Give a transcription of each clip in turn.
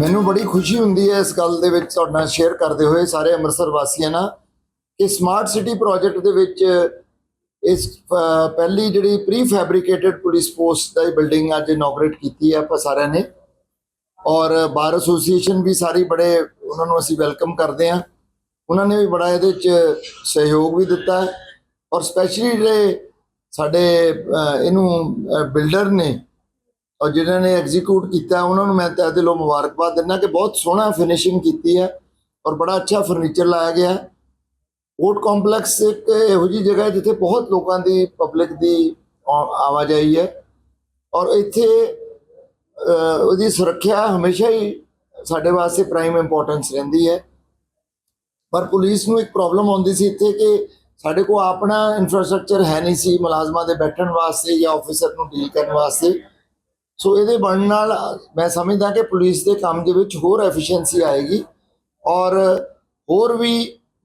ਮੈਨੂੰ ਬੜੀ ਖੁਸ਼ੀ ਹੁੰਦੀ ਹੈ ਇਸ ਗੱਲ ਦੇ ਵਿੱਚ ਤੁਹਾਡੇ ਨਾਲ ਸ਼ੇਅਰ ਕਰਦੇ ਹੋਏ ਸਾਰੇ ਅੰਮ੍ਰਿਤਸਰ ਵਾਸੀਆਂ ਨਾਲ ਕਿ ਸਮਾਰਟ ਸਿਟੀ ਪ੍ਰੋਜੈਕਟ ਦੇ ਵਿੱਚ ਇਸ ਪਹਿਲੀ ਜਿਹੜੀ ਪ੍ਰੀ ਫੈਬਰੀਕੇਟਡ ਪੁਲਿਸ ਪੋਸਟ ਦੀ ਬਿਲਡਿੰਗ ਅੱਜ ਇਨੋਗਰੇਟ ਕੀਤੀ ਹੈ ਆਪਾਂ ਸਾਰਿਆਂ ਨੇ। ਔਰ ਬਾਰ ਐਸੋਸੀਏਸ਼ਨ ਵੀ ਸਾਰੀ ਬੜੇ ਉਹਨਾਂ ਨੂੰ ਅਸੀਂ ਵੈਲਕਮ ਕਰਦੇ ਹਾਂ। ਉਹਨਾਂ ਨੇ ਵੀ ਬੜਾ ਇਹਦੇ ਵਿੱਚ ਸਹਿਯੋਗ ਵੀ ਦਿੱਤਾ ਔਰ ਸਪੈਸ਼ਲੀ ਜਿਹੜੇ ਸਾਡੇ ਇਹਨੂੰ ਬਿਲਡਰ ਨੇ ਔਰ ਜਿਨ੍ਹਾਂ ਨੇ ਐਗਜ਼ੀਕਿਊਟ ਕੀਤਾ, ਉਹਨਾਂ ਨੂੰ ਮੈਂ ਤਹਿ ਦਿਲੋਂ ਮੁਬਾਰਕਬਾਦ ਦਿੰਦਾ ਕਿ ਬਹੁਤ ਸੋਹਣਾ ਫਿਨਿਸ਼ਿੰਗ ਕੀਤੀ ਹੈ ਔਰ ਬੜਾ ਅੱਛਾ ਫਰਨੀਚਰ ਲਾਇਆ ਗਿਆ ਹੈ। ਕੋਰਟ ਕੰਪਲੈਕਸ ਇੱਕ ਇਹੋ ਜਿਹੀ ਜਗ੍ਹਾ ਹੈ ਜਿੱਥੇ ਬਹੁਤ ਲੋਕਾਂ ਦੀ ਪਬਲਿਕ ਦੀ ਆਵਾਜਾਈ ਹੈ ਔਰ ਇੱਥੇ ਉਹਦੀ ਸੁਰੱਖਿਆ ਹਮੇਸ਼ਾ ਹੀ ਸਾਡੇ ਵਾਸਤੇ ਪ੍ਰਾਈਮ ਇੰਪੋਰਟੈਂਸ ਰਹਿੰਦੀ ਹੈ। ਪਰ ਪੁਲਿਸ ਨੂੰ ਇੱਕ ਪ੍ਰੋਬਲਮ ਆਉਂਦੀ ਸੀ ਇੱਥੇ ਕਿ ਸਾਡੇ ਕੋਲ ਆਪਣਾ ਇਨਫਰਾਸਟ੍ਰਕਚਰ ਹੈ ਨਹੀਂ ਸੀ ਮੁਲਾਜ਼ਮਾਂ ਦੇ ਬੈਠਣ ਵਾਸਤੇ ਜਾਂ ਆਫੀਸਰ ਨੂੰ ਡੀਲ ਕਰਨ ਵਾਸਤੇ। ਸੋ ਇਹਦੇ ਬਣਨ ਨਾਲ ਮੈਂ ਸਮਝਦਾ ਕਿ ਪੁਲਿਸ ਦੇ ਕੰਮ ਦੇ ਵਿੱਚ ਹੋਰ ਐਫੀਸ਼ੀਐਂਸੀ ਆਏਗੀ ਔਰ ਹੋਰ ਵੀ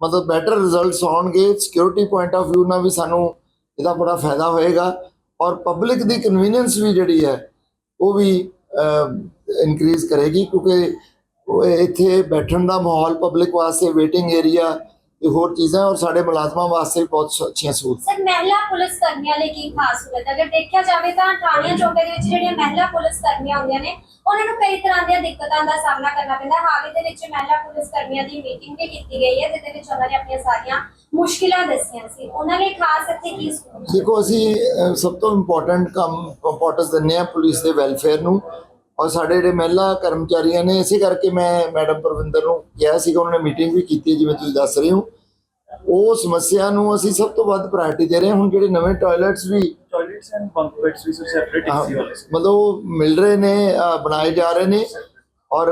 ਮਤਲਬ ਬੈਟਰ ਰਿਜ਼ਲਟਸ ਆਉਣਗੇ। ਸਿਕਿਉਰਿਟੀ ਪੁਆਇੰਟ ਆਫ View ਨਾਲ ਵੀ ਸਾਨੂੰ ਇਹਦਾ ਬੜਾ ਫਾਇਦਾ ਹੋਏਗਾ ਔਰ ਪਬਲਿਕ ਦੀ ਕਨਵੀਨੀਅੰਸ ਵੀ ਜਿਹੜੀ ਹੈ, ਉਹ ਵੀ ਇਨਕਰੀਜ਼ ਕਰੇਗੀ ਕਿਉਂਕਿ ਇੱਥੇ ਬੈਠਣ ਦਾ ਮਾਹੌਲ ਪਬਲਿਕ ਵਾਸਤੇ ਵੇਟਿੰਗ ਏਰੀਆ ਤੇ ਹੋਰ ਚੀਜ਼ਾਂ ਔਰ ਸਾਡੇ ਮੁਲਾਜ਼ਮਾਂ ਵਾਸਤੇ ਵੀ ਬਹੁਤ ਅੱਛੀਆਂ ਸਹੂਲਤਾਂ ਸਰ ਮਹਿਲਾ ਪੁਲਿਸ ਕਰਮੀਆਂ ਲਈ ਕੀ ਖਾਸ ਸਹੂਲਤ ਹੈ? ਅਗਰ ਦੇਖਿਆ ਜਾਵੇ ਤਾਂ ਥਾਣਿਆਂ ਚੌਂਕੇ ਦੇ ਵਿੱਚ ਜਿਹੜੀਆਂ ਮਹਿਲਾ ਪੁਲਿਸ ਕਰਮੀਆਂ ਹੁੰਦੀਆਂ ਨੇ ਉਹਨਾਂ ਨੂੰ ਕਈ ਤਰ੍ਹਾਂ ਦੀਆਂ ਦਿੱਕਤਾਂ ਦਾ ਸਾਹਮਣਾ ਕਰਨਾ ਪੈਂਦਾ ਹਾਲ ਹੀ ਦੇ ਵਿੱਚ ਮਹਿਲਾ ਪੁਲਿਸ ਕਰਮੀਆਂ ਦੀ ਮੀਟਿੰਗ ਵੀ ਕੀਤੀ ਗਈ ਹੈ ਜਿਹਦੇ ਵਿੱਚ ਉਹਨਾਂ ਨੇ ਆਪਣੀਆਂ ਸਾਰੀਆਂ ਮੁਸ਼ਕਿਲਾਂ ਦੱਸੀਆਂ ਸੀ। ਉਹਨਾਂ ਲਈ ਖਾਸ ਇੱਥੇ ਕੀ ਸਹੂਲਤ ਦੇਖੋ ਅਸੀਂ ਅਹ, ਸਭ ਤੋਂ ਇੰਪੋਰਟੈਂਟ ਕੰਮ ਇੰਪੋਰਟੈਂਸ ਦਿੰਦੇ ਹਾਂ ਪੁਲਿਸ ਦੇ ਵੈਲਫੇਅਰ ਨੂੰ। ਔਰ ਸਾਡੇ ਜਿਹੜੇ ਮਹਿਲਾ ਕਰਮਚਾਰੀਆਂ ਨੇ ਇਸੇ ਕਰਕੇ ਮੈਂ ਮੈਡਮ ਪ੍ਰਵਿੰਦਰ ਨੂੰ ਕਿਹਾ ਸੀਗਾ ਉਹਨਾਂ ਨੇ ਮੀਟਿੰਗ ਵੀ ਕੀਤੀ ਜਿਵੇਂ ਤੁਸੀਂ ਦੱਸ ਰਹੇ ਹੋ। ਉਹ ਸਮੱਸਿਆ ਨੂੰ ਅਸੀਂ ਸਭ ਤੋਂ ਵੱਧ ਪ੍ਰਾਇੋਰਟੀ ਦੇ ਰਹੇ ਹਾਂ। ਹੁਣ ਜਿਹੜੇ ਨਵੇਂ ਟਾਇਲਟਸ ਵੀ toilets and bunk beds ਵੀ ਸੈਪਰੇਟ ਹਾਂ, ਏਸੀ ਵਾਲੇ ਸੀ। ਮਤਲਬ ਉਹ ਮਿਲ ਰਹੇ ਨੇ ਬਣਾਏ ਜਾ ਰਹੇ ਨੇ। ਔਰ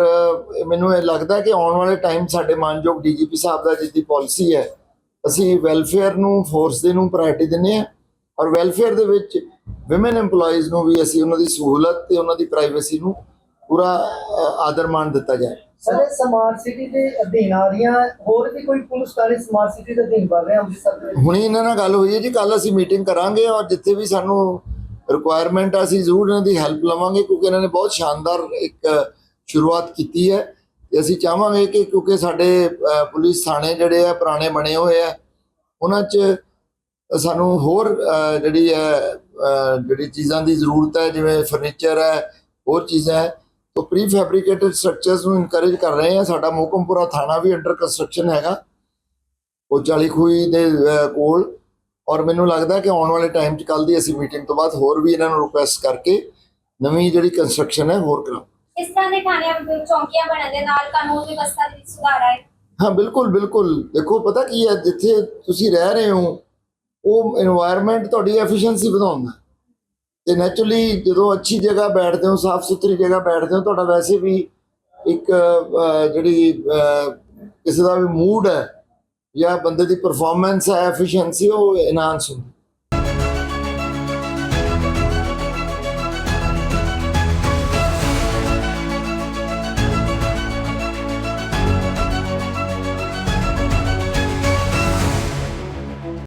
ਮੈਨੂੰ ਇਹ ਲੱਗਦਾ ਕਿ ਆਉਣ ਵਾਲੇ ਟਾਈਮ ਸਾਡੇ ਮਾਨਯੋਗ ਡੀਜੀਪੀ ਸਾਹਿਬ ਦਾ ਜਿੱਦੀ ਪਾਲਿਸੀ ਹੈ ਅਸੀਂ ਵੈਲਫੇਅਰ ਨੂੰ ਫੋਰਸ ਦੇ ਨੂੰ ਪ੍ਰਾਇੋਰਟੀ ਦਿੰਦੇ ਹਾਂ। ਔਰ ਵੈਲਫੇਅਰ ਦੇ ਵਿੱਚ ਔਮਨ EMPLOYEES ਨੂੰ ਵੀ ਅਸੀਂ ਉਹਨਾਂ ਦੀ ਸਹੂਲਤ ਤੇ ਉਹਨਾਂ ਦੀ ਪ੍ਰਾਈਵੇਸੀ ਨੂੰ ਪੂਰਾ ਆਦਰ ਮਾਣ ਦਿੱਤਾ ਜਾਏ। ਸਰ ਸਮਾਰਟ ਸਿਟੀ ਦੇ ਅਧੀਨ ਆ ਰਹੀਆਂ ਹੋਰ ਵੀ ਕੋਈ ਪੁਲਿਸ ਥਾਣੇ ਸਮਾਰਟ ਸਿਟੀ ਦੇ ਅਧੀਨ ਬਣ ਰਹੇ ਅੰਮ੍ਰਿਤਸਰ ਦੇ ਹੁਣੇ ਇਹਨਾਂ ਨਾਲ ਗੱਲ ਹੋਈ ਹੈ ਜੀ ਕੱਲ ਅਸੀਂ ਮੀਟਿੰਗ ਕਰਾਂਗੇ ਔਰ ਜਿੱਥੇ ਵੀ ਸਾਨੂੰ ਰਿਕੁਆਇਰਮੈਂਟ ਆ ਅਸੀਂ ਜ਼ਰੂਰ ਇਹਨਾਂ ਦੀ ਹੈਲਪ ਲਵਾਂਗੇ ਕਿਉਂਕਿ ਇਹਨਾਂ ਨੇ ਬਹੁਤ ਸ਼ਾਨਦਾਰ ਇੱਕ ਸ਼ੁਰੂਆਤ ਕੀਤੀ ਹੈ। ਤੇ ਅਸੀਂ ਚਾਹਾਂਗੇ ਕਿ ਕਿਉਂਕਿ ਸਾਡੇ ਪੁਲਿਸ ਥਾਣੇ ਜਿਹੜੇ ਆ ਪੁਰਾਣੇ ਬਣੇ ਹੋਏ ਆ ਉਹਨਾਂ 'ਚ ਸਾਨੂੰ ਹੋਰ ਜਿਹੜੀ ਹੈ ਜਿਹੜੀ ਚੀਜ਼ਾਂ ਦੀ ਜ਼ਰੂਰਤ ਹੈ ਜਿਵੇਂ ਫਰਨੀਚਰ ਹੈ ਹੋਰ ਚੀਜ਼ਾਂ ਹੈ ਤਾਂ ਪ੍ਰੀ ਫੈਬਰੀਕੇਟਡ ਸਟਰਕਚਰਸ ਨੂੰ ਇਨਕਰੇਜ ਕਰ ਰਹੇ ਆ ਸਾਡਾ ਮੋਕਮਪੁਰਾ ਥਾਣਾ ਵੀ ਅੰਡਰ ਕੰਸਟਰਕਸ਼ਨ ਹੈਗਾ ਉਹ 40 ਖੂਹੀ ਦੇ ਕੋਲ। ਔਰ ਮੈਨੂੰ ਲੱਗਦਾ ਕਿ ਆਉਣ ਵਾਲੇ ਟਾਈਮ 'ਚ ਕੱਲ ਦੀ ਅਸੀਂ ਮੀਟਿੰਗ ਤੋਂ ਬਾਅਦ ਹੋਰ ਵੀ ਇਹਨਾਂ ਨੂੰ ਰਿਕੁਐਸਟ ਕਰਕੇ ਨਵੀਂ ਜਿਹੜੀ ਕੰਸਟਰਕਸ਼ਨ ਹੈ ਹੋਰ ਕਰਾਂ ਇਸ ਤਰ੍ਹਾਂ ਦੇ ਥਾਣਿਆਂ ਵਿੱਚ ਚੌਂਕੀਆਂ ਬਣਨ ਦੇ ਨਾਲ ਕਾਨੂੰਨ ਵਿਵਸਥਾ ਦੇ ਵਿੱਚ ਸੁਧਾਰ ਆਏ। ਹਾਂ ਬਿਲਕੁਲ ਬਿਲਕੁਲ। ਦੇਖੋ ਪਤਾ ਕੀ ਹੈ ਜਿੱਥੇ ਤੁਸੀਂ ਰਹਿ ਰਹੇ ਹੋ ਉਹ এনवायरमेंट ਤੁਹਾਡੀ ਐਫੀਸ਼ੀਐਂਸੀ ਵਧਾਉਂਦਾ ਤੇ ਨੈਚੁਰਲੀ ਜਦੋਂ ਅੱਛੀ ਜਗ੍ਹਾ ਬੈਠਦੇ ਹੋ, ਸਾਫ਼ ਸੁਥਰੀ ਜਗ੍ਹਾ ਬੈਠਦੇ ਹੋ, ਤੁਹਾਡਾ ਵੈਸੇ ਵੀ ਇੱਕ ਜਿਹੜੀ ਕਿਸੇ ਦਾ ਵੀ ਮੂਡ ਹੈ ਜਾਂ ਬੰਦੇ ਦੀ ਪਰਫਾਰਮੈਂਸ ਹੈ ਐਫੀਸ਼ੀਐਂਸੀ ਉਹ ਇਨਹਾਂਸ ਹੁੰਦੀ